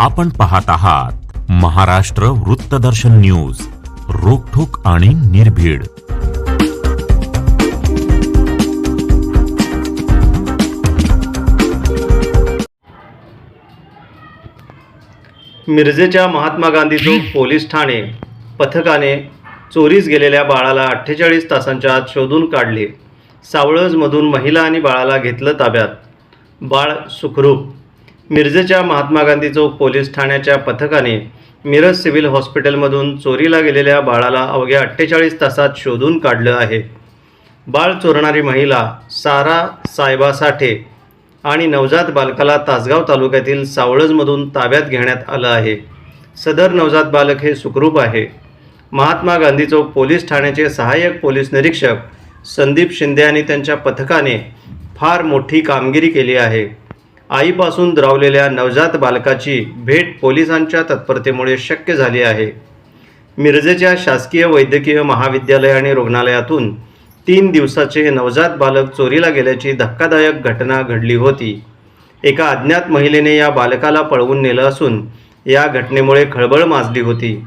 आपण पाहत आहात महाराष्ट्र वृत्तदर्शन न्यूज रोखोक आणि निर्भीड. मिरजेच्या महात्मा गांधी चौक पोलीस ठाणे पथकाने चोरीस गेलेल्या बाळाला अठ्ठेचाळीस तासांच्या आत शोधून काढले. सावळजमधून महिला आणि बाळाला घेतलं ताब्यात. बाळ सुखरूप मिरजेच्या महात्मा गांधी चौक पोलीस ठाण्याच्या पथकाने मिरज सिव्हिल हॉस्पिटलमधून चोरीला गेलेल्या बाळाला अवघ्या अठ्ठेचाळीस तासात शोधून काढलं आहे. बाळ चोरणारी महिला सारा सायबा साठे आणि नवजात बालकाला तासगाव तालुक्यातील सावळजमधून ताब्यात घेण्यात आलं आहे. सदर नवजात बालक हे सुखरूप आहे. महात्मा गांधी चौक पोलीस ठाण्याचे सहाय्यक पोलीस निरीक्षक संदीप शिंदे आणि त्यांच्या पथकाने फार मोठी कामगिरी केली आहे. आईपासून द्रावलेल्या नवजात बालकाची भेट पोलिसांच्या तत्परतेमुळे शक्य झाली आहे. मिरजेच्या शासकीय वैद्यकीय महाविद्यालय आणि रुग्णालयातून तीन दिवसाचे नवजात बालक चोरीला गेल्याची धक्कादायक घटना घडली होती. एका अज्ञात महिलेने या बालकाला पळवून नेलं असून या घटनेमुळे खळबळ माजली होती.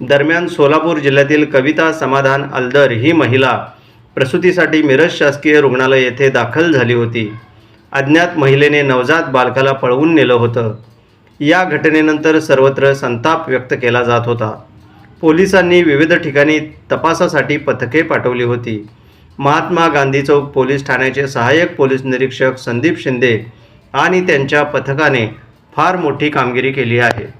दरम्यान सोलापूर जिल्ह्यातील कविता समाधान अल्दर ही महिला प्रसूतीसाठी मिरज शासकीय रुग्णालय येथे दाखल झाली होती. अज्ञात महिलेने नवजात बालकाला पळवून नेलं होतं. या घटनेनंतर सर्वत्र संताप व्यक्त केला जात होता. पोलिसांनी विविध ठिकाणी तपासासाठी पथके पाठवली होती. महात्मा गांधी चौक पोलीस ठाण्याचे सहाय्यक पोलीस निरीक्षक संदीप शिंदे आणि त्यांच्या पथकाने फार मोठी कामगिरी केली आहे.